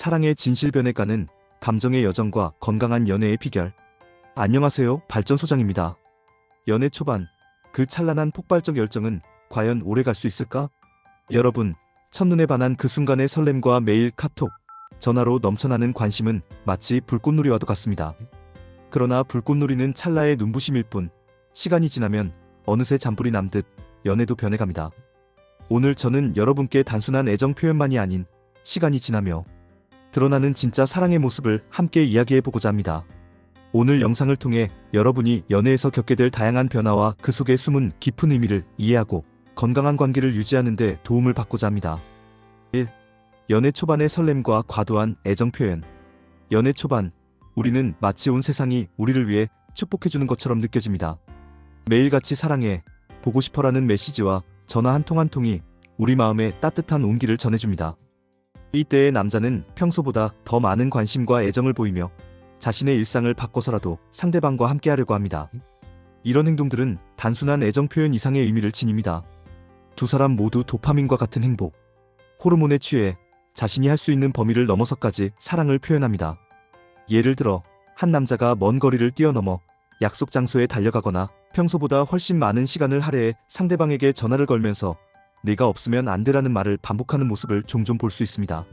사랑의 진실 변해가는 감정의 여정과 건강한 연애의 비결. 안녕하세요, 발전소장입니다. 연애 초반, 그 찬란한 폭발적 열정은 과연 오래 갈 수 있을까? 여러분, 첫눈에 반한 그 순간의 설렘과 매일 카톡, 전화로 넘쳐나는 관심은 마치 불꽃놀이와도 같습니다. 그러나 불꽃놀이는 찰나의 눈부심일 뿐, 시간이 지나면 어느새 잔불이 남듯 연애도 변해갑니다. 오늘 저는 여러분께 단순한 애정 표현만이 아닌 시간이 지나며 드러나는 진짜 사랑의 모습을 함께 이야기해 보고자 합니다. 오늘 영상을 통해 여러분이 연애에서 겪게 될 다양한 변화와 그 속에 숨은 깊은 의미를 이해하고 건강한 관계를 유지하는 데 도움을 받고자 합니다. 1. 연애 초반의 설렘과 과도한 애정 표현. 연애 초반, 우리는 마치 온 세상이 우리를 위해 축복해주는 것처럼 느껴집니다. 매일같이 사랑해, 보고 싶어라는 메시지와 전화 한 통한 통이 우리 마음에 따뜻한 온기를 전해줍니다. 이때의 남자는 평소보다 더 많은 관심과 애정을 보이며 자신의 일상을 바꿔서라도 상대방과 함께하려고 합니다. 이런 행동들은 단순한 애정 표현 이상의 의미를 지닙니다. 두 사람 모두 도파민과 같은 행복, 호르몬에 취해 자신이 할 수 있는 범위를 넘어서까지 사랑을 표현합니다. 예를 들어 한 남자가 먼 거리를 뛰어넘어 약속 장소에 달려가거나 평소보다 훨씬 많은 시간을 할애해 상대방에게 전화를 걸면서 내가 없으면 안 되라는 말을 반복하는 모습을 종종 볼 수 있습니다.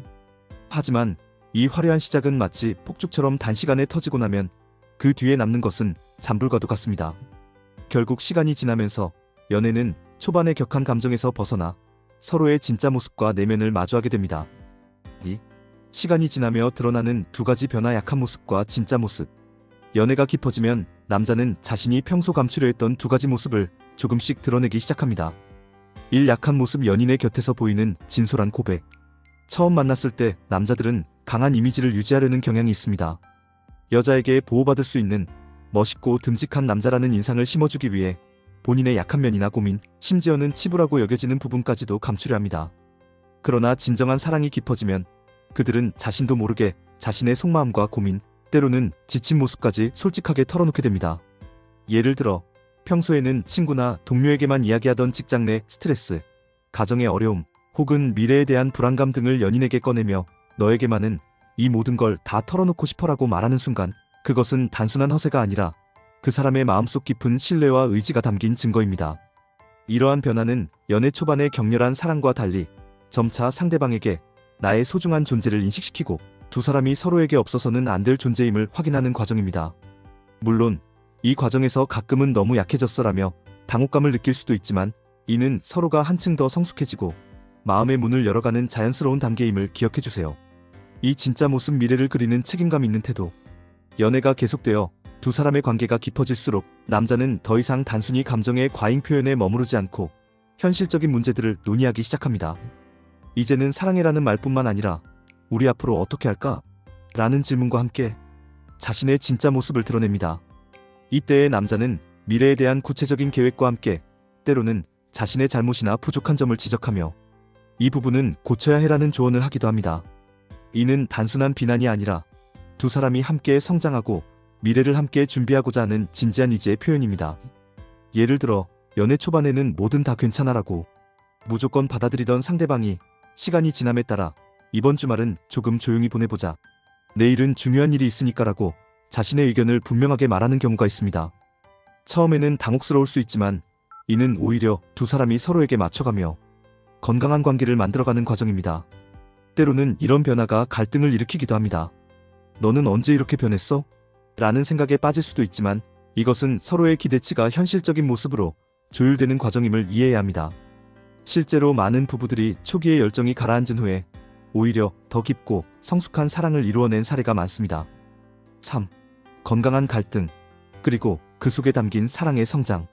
하지만 이 화려한 시작은 마치 폭죽처럼 단시간에 터지고 나면 그 뒤에 남는 것은 잔불과도 같습니다. 결국 시간이 지나면서 연애는 초반의 격한 감정에서 벗어나 서로의 진짜 모습과 내면을 마주하게 됩니다. 이 시간이 지나며 드러나는 두 가지 변화 약한 모습과 진짜 모습. 연애가 깊어지면 남자는 자신이 평소 감추려 했던 두 가지 모습을 조금씩 드러내기 시작합니다. 1. 약한 모습 연인의 곁에서 보이는 진솔한 고백. 처음 만났을 때 남자들은 강한 이미지를 유지하려는 경향이 있습니다. 여자에게 보호받을 수 있는 멋있고 듬직한 남자라는 인상을 심어주기 위해 본인의 약한 면이나 고민, 심지어는 치부라고 여겨지는 부분까지도 감추려 합니다. 그러나 진정한 사랑이 깊어지면 그들은 자신도 모르게 자신의 속마음과 고민, 때로는 지친 모습까지 솔직하게 털어놓게 됩니다. 예를 들어 평소에는 친구나 동료에게만 이야기하던 직장 내 스트레스, 가정의 어려움, 혹은 미래에 대한 불안감 등을 연인에게 꺼내며 너에게만은 이 모든 걸 다 털어놓고 싶어라고 말하는 순간 그것은 단순한 허세가 아니라 그 사람의 마음속 깊은 신뢰와 의지가 담긴 증거입니다. 이러한 변화는 연애 초반의 격렬한 사랑과 달리 점차 상대방에게 나의 소중한 존재를 인식시키고 두 사람이 서로에게 없어서는 안 될 존재임을 확인하는 과정입니다. 물론 이 과정에서 가끔은 너무 약해졌어라며 당혹감을 느낄 수도 있지만 이는 서로가 한층 더 성숙해지고 마음의 문을 열어가는 자연스러운 단계임을 기억해 주세요. 이 진짜 모습 미래를 그리는 책임감 있는 태도. 연애가 계속되어 두 사람의 관계가 깊어질수록 남자는 더 이상 단순히 감정의 과잉 표현에 머무르지 않고 현실적인 문제들을 논의하기 시작합니다. 이제는 사랑해라는 말뿐만 아니라 우리 앞으로 어떻게 할까? 라는 질문과 함께 자신의 진짜 모습을 드러냅니다. 이때의 남자는 미래에 대한 구체적인 계획과 함께 때로는 자신의 잘못이나 부족한 점을 지적하며 이 부분은 고쳐야 해라는 조언을 하기도 합니다. 이는 단순한 비난이 아니라 두 사람이 함께 성장하고 미래를 함께 준비하고자 하는 진지한 의지의 표현입니다. 예를 들어 연애 초반에는 뭐든 다 괜찮아라고 무조건 받아들이던 상대방이 시간이 지남에 따라 이번 주말은 조금 조용히 보내보자. 내일은 중요한 일이 있으니까라고 자신의 의견을 분명하게 말하는 경우가 있습니다. 처음에는 당혹스러울 수 있지만 이는 오히려 두 사람이 서로에게 맞춰가며 건강한 관계를 만들어가는 과정입니다. 때로는 이런 변화가 갈등을 일으키기도 합니다. 너는 언제 이렇게 변했어? 라는 생각에 빠질 수도 있지만 이것은 서로의 기대치가 현실적인 모습으로 조율되는 과정임을 이해해야 합니다. 실제로 많은 부부들이 초기의 열정이 가라앉은 후에 오히려 더 깊고 성숙한 사랑을 이루어낸 사례가 많습니다. 3. 건강한 갈등, 그리고 그 속에 담긴 사랑의 성장.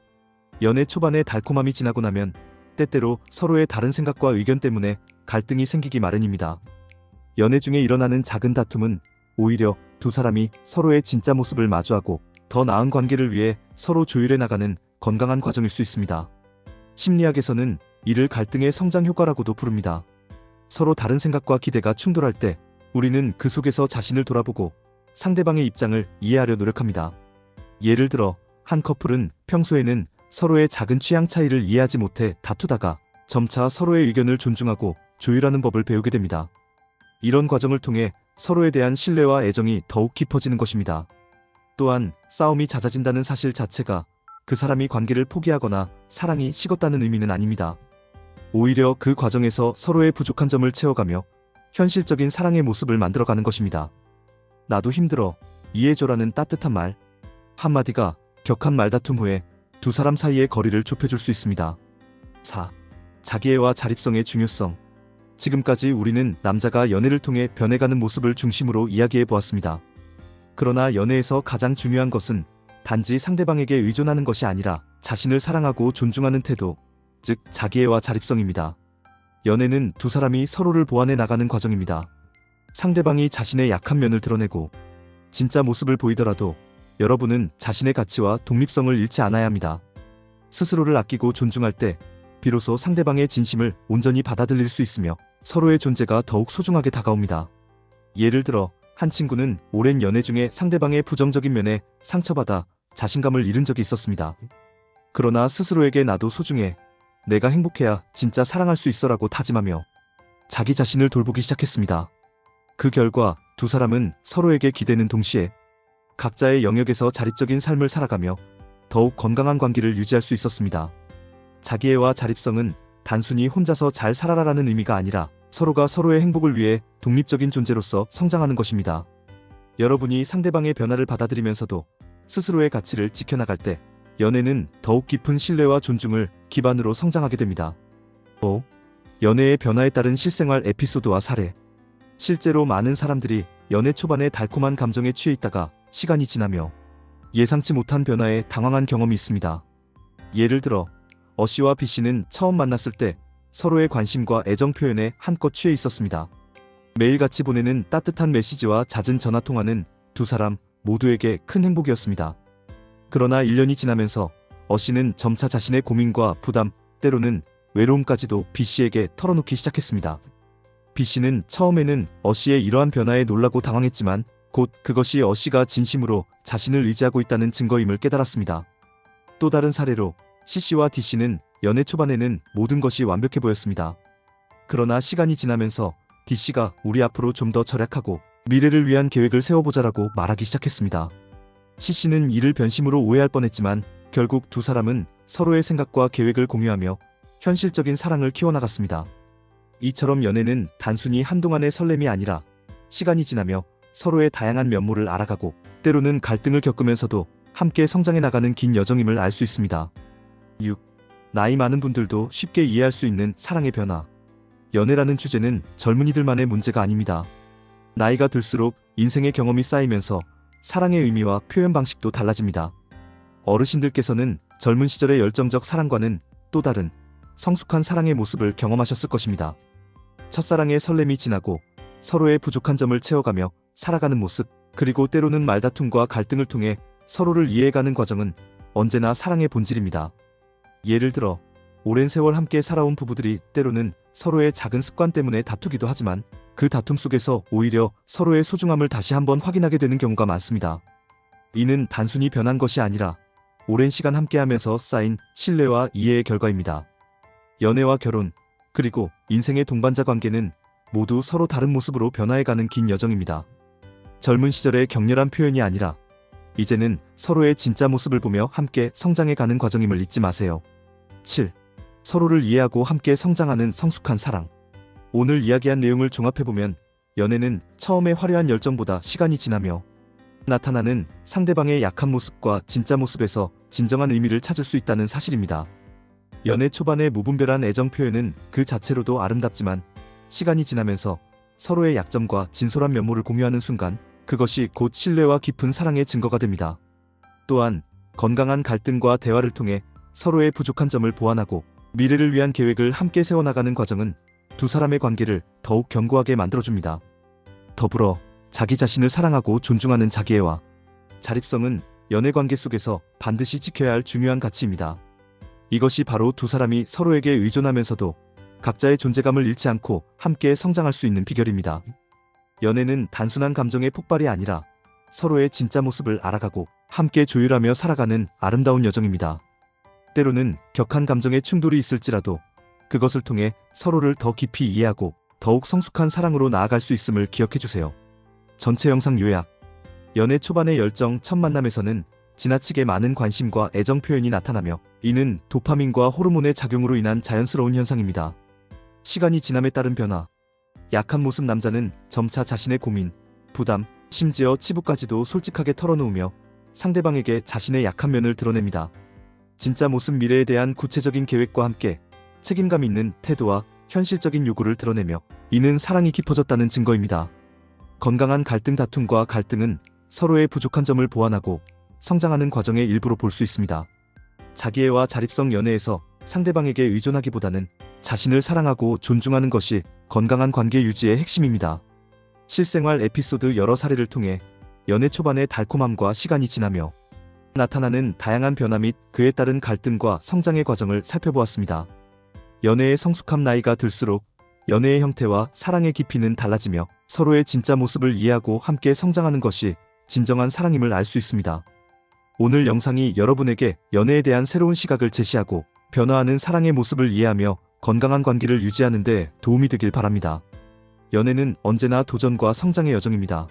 연애 초반의 달콤함이 지나고 나면 때때로 서로의 다른 생각과 의견 때문에 갈등이 생기기 마련입니다. 연애 중에 일어나는 작은 다툼은 오히려 두 사람이 서로의 진짜 모습을 마주하고 더 나은 관계를 위해 서로 조율해 나가는 건강한 과정일 수 있습니다. 심리학에서는 이를 갈등의 성장 효과라고도 부릅니다. 서로 다른 생각과 기대가 충돌할 때 우리는 그 속에서 자신을 돌아보고 상대방의 입장을 이해하려 노력합니다. 예를 들어 한 커플은 평소에는 서로의 작은 취향 차이를 이해하지 못해 다투다가 점차 서로의 의견을 존중하고 조율하는 법을 배우게 됩니다. 이런 과정을 통해 서로에 대한 신뢰와 애정이 더욱 깊어지는 것입니다. 또한 싸움이 잦아진다는 사실 자체가 그 사람이 관계를 포기하거나 사랑이 식었다는 의미는 아닙니다. 오히려 그 과정에서 서로의 부족한 점을 채워가며 현실적인 사랑의 모습을 만들어가는 것입니다. 나도 힘들어. 이해해줘라는 따뜻한 말. 한마디가 격한 말다툼 후에 두 사람 사이의 거리를 좁혀줄 수 있습니다. 4. 자기애와 자립성의 중요성. 지금까지 우리는 남자가 연애를 통해 변해가는 모습을 중심으로 이야기해 보았습니다. 그러나 연애에서 가장 중요한 것은 단지 상대방에게 의존하는 것이 아니라 자신을 사랑하고 존중하는 태도, 즉 자기애와 자립성입니다. 연애는 두 사람이 서로를 보완해 나가는 과정입니다. 상대방이 자신의 약한 면을 드러내고 진짜 모습을 보이더라도 여러분은 자신의 가치와 독립성을 잃지 않아야 합니다. 스스로를 아끼고 존중할 때 비로소 상대방의 진심을 온전히 받아들일 수 있으며 서로의 존재가 더욱 소중하게 다가옵니다. 예를 들어 한 친구는 오랜 연애 중에 상대방의 부정적인 면에 상처받아 자신감을 잃은 적이 있었습니다. 그러나 스스로에게 나도 소중해. 내가 행복해야 진짜 사랑할 수 있어라고 다짐하며 자기 자신을 돌보기 시작했습니다. 그 결과 두 사람은 서로에게 기대는 동시에 각자의 영역에서 자립적인 삶을 살아가며 더욱 건강한 관계를 유지할 수 있었습니다. 자기애와 자립성은 단순히 혼자서 잘 살아라라는 의미가 아니라 서로가 서로의 행복을 위해 독립적인 존재로서 성장하는 것입니다. 여러분이 상대방의 변화를 받아들이면서도 스스로의 가치를 지켜나갈 때 연애는 더욱 깊은 신뢰와 존중을 기반으로 성장하게 됩니다. 5. 연애의 변화에 따른 실생활 에피소드와 사례. 실제로 많은 사람들이 연애 초반에 달콤한 감정에 취해 있다가 시간이 지나며 예상치 못한 변화에 당황한 경험이 있습니다. 예를 들어 어 씨와 비 씨는 처음 만났을 때 서로의 관심과 애정 표현에 한껏 취해 있었습니다. 매일같이 보내는 따뜻한 메시지와 잦은 전화 통화는 두 사람 모두에게 큰 행복이었습니다. 그러나 1년이 지나면서 어 씨는 점차 자신의 고민과 부담, 때로는 외로움까지도 비 씨에게 털어놓기 시작했습니다. 비 씨는 처음에는 어 씨의 이러한 변화에 놀라고 당황했지만 곧 그것이 어 씨가 진심으로 자신을 의지하고 있다는 증거임을 깨달았습니다. 또 다른 사례로 C 씨와 D 씨는 연애 초반에는 모든 것이 완벽해 보였습니다. 그러나 시간이 지나면서 D 씨가 우리 앞으로 좀 더 절약하고 미래를 위한 계획을 세워보자라고 말하기 시작했습니다. C 씨는 이를 변심으로 오해할 뻔했지만 결국 두 사람은 서로의 생각과 계획을 공유하며 현실적인 사랑을 키워나갔습니다. 이처럼 연애는 단순히 한동안의 설렘이 아니라 시간이 지나며 서로의 다양한 면모를 알아가고 때로는 갈등을 겪으면서도 함께 성장해 나가는 긴 여정임을 알 수 있습니다. 6. 나이 많은 분들도 쉽게 이해할 수 있는 사랑의 변화. 연애라는 주제는 젊은이들만의 문제가 아닙니다. 나이가 들수록 인생의 경험이 쌓이면서 사랑의 의미와 표현 방식도 달라집니다. 어르신들께서는 젊은 시절의 열정적 사랑과는 또 다른 성숙한 사랑의 모습을 경험하셨을 것입니다. 첫사랑의 설렘이 지나고 서로의 부족한 점을 채워가며 살아가는 모습, 그리고 때로는 말다툼과 갈등을 통해 서로를 이해해가는 과정은 언제나 사랑의 본질입니다. 예를 들어, 오랜 세월 함께 살아온 부부들이 때로는 서로의 작은 습관 때문에 다투기도 하지만 그 다툼 속에서 오히려 서로의 소중함을 다시 한번 확인하게 되는 경우가 많습니다. 이는 단순히 변한 것이 아니라 오랜 시간 함께하면서 쌓인 신뢰와 이해의 결과입니다. 연애와 결혼, 그리고 인생의 동반자 관계는 모두 서로 다른 모습으로 변화해가는 긴 여정입니다. 젊은 시절의 격렬한 표현이 아니라 이제는 서로의 진짜 모습을 보며 함께 성장해가는 과정임을 잊지 마세요. 7. 서로를 이해하고 함께 성장하는 성숙한 사랑. 오늘 이야기한 내용을 종합해보면 연애는 처음의 화려한 열정보다 시간이 지나며 나타나는 상대방의 약한 모습과 진짜 모습에서 진정한 의미를 찾을 수 있다는 사실입니다. 연애 초반의 무분별한 애정 표현은 그 자체로도 아름답지만 시간이 지나면서 서로의 약점과 진솔한 면모를 공유하는 순간 그것이 곧 신뢰와 깊은 사랑의 증거가 됩니다. 또한 건강한 갈등과 대화를 통해 서로의 부족한 점을 보완하고 미래를 위한 계획을 함께 세워나가는 과정은 두 사람의 관계를 더욱 견고하게 만들어줍니다. 더불어 자기 자신을 사랑하고 존중하는 자기애와 자립성은 연애 관계 속에서 반드시 지켜야 할 중요한 가치입니다. 이것이 바로 두 사람이 서로에게 의존하면서도 각자의 존재감을 잃지 않고 함께 성장할 수 있는 비결입니다. 연애는 단순한 감정의 폭발이 아니라 서로의 진짜 모습을 알아가고 함께 조율하며 살아가는 아름다운 여정입니다. 때로는 격한 감정의 충돌이 있을지라도 그것을 통해 서로를 더 깊이 이해하고 더욱 성숙한 사랑으로 나아갈 수 있음을 기억해 주세요. 전체 영상 요약. 연애 초반의 열정 첫 만남에서는 지나치게 많은 관심과 애정 표현이 나타나며 이는 도파민과 호르몬의 작용으로 인한 자연스러운 현상입니다. 시간이 지남에 따른 변화. 약한 모습 남자는 점차 자신의 고민, 부담, 심지어 치부까지도 솔직하게 털어놓으며 상대방에게 자신의 약한 면을 드러냅니다. 진짜 모습 미래에 대한 구체적인 계획과 함께 책임감 있는 태도와 현실적인 요구를 드러내며 이는 사랑이 깊어졌다는 증거입니다. 건강한 갈등 다툼과 갈등은 서로의 부족한 점을 보완하고 성장하는 과정의 일부로 볼 수 있습니다. 자기애와 자립성 연애에서 상대방에게 의존하기보다는 자신을 사랑하고 존중하는 것이 건강한 관계 유지의 핵심입니다. 실생활 에피소드 여러 사례를 통해 연애 초반의 달콤함과 시간이 지나며 나타나는 다양한 변화 및 그에 따른 갈등과 성장의 과정을 살펴보았습니다. 연애의 성숙함 나이가 들수록 연애의 형태와 사랑의 깊이는 달라지며 서로의 진짜 모습을 이해하고 함께 성장하는 것이 진정한 사랑임을 알 수 있습니다. 오늘 영상이 여러분에게 연애에 대한 새로운 시각을 제시하고 변화하는 사랑의 모습을 이해하며 건강한 관계를 유지하는 데 도움이 되길 바랍니다. 연애는 언제나 도전과 성장의 여정입니다.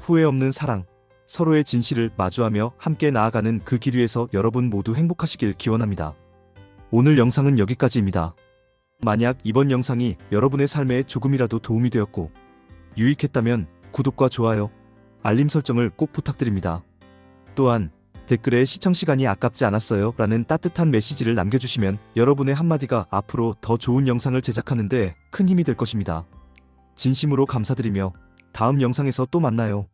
후회 없는 사랑, 서로의 진실을 마주하며 함께 나아가는 그 길 위에서 여러분 모두 행복하시길 기원합니다. 오늘 영상은 여기까지입니다. 만약 이번 영상이 여러분의 삶에 조금이라도 도움이 되었고 유익했다면 구독과 좋아요, 알림 설정을 꼭 부탁드립니다. 또한 댓글에 시청 시간이 아깝지 않았어요 라는 따뜻한 메시지를 남겨주시면 여러분의 한마디가 앞으로 더 좋은 영상을 제작하는데 큰 힘이 될 것입니다. 진심으로 감사드리며 다음 영상에서 또 만나요.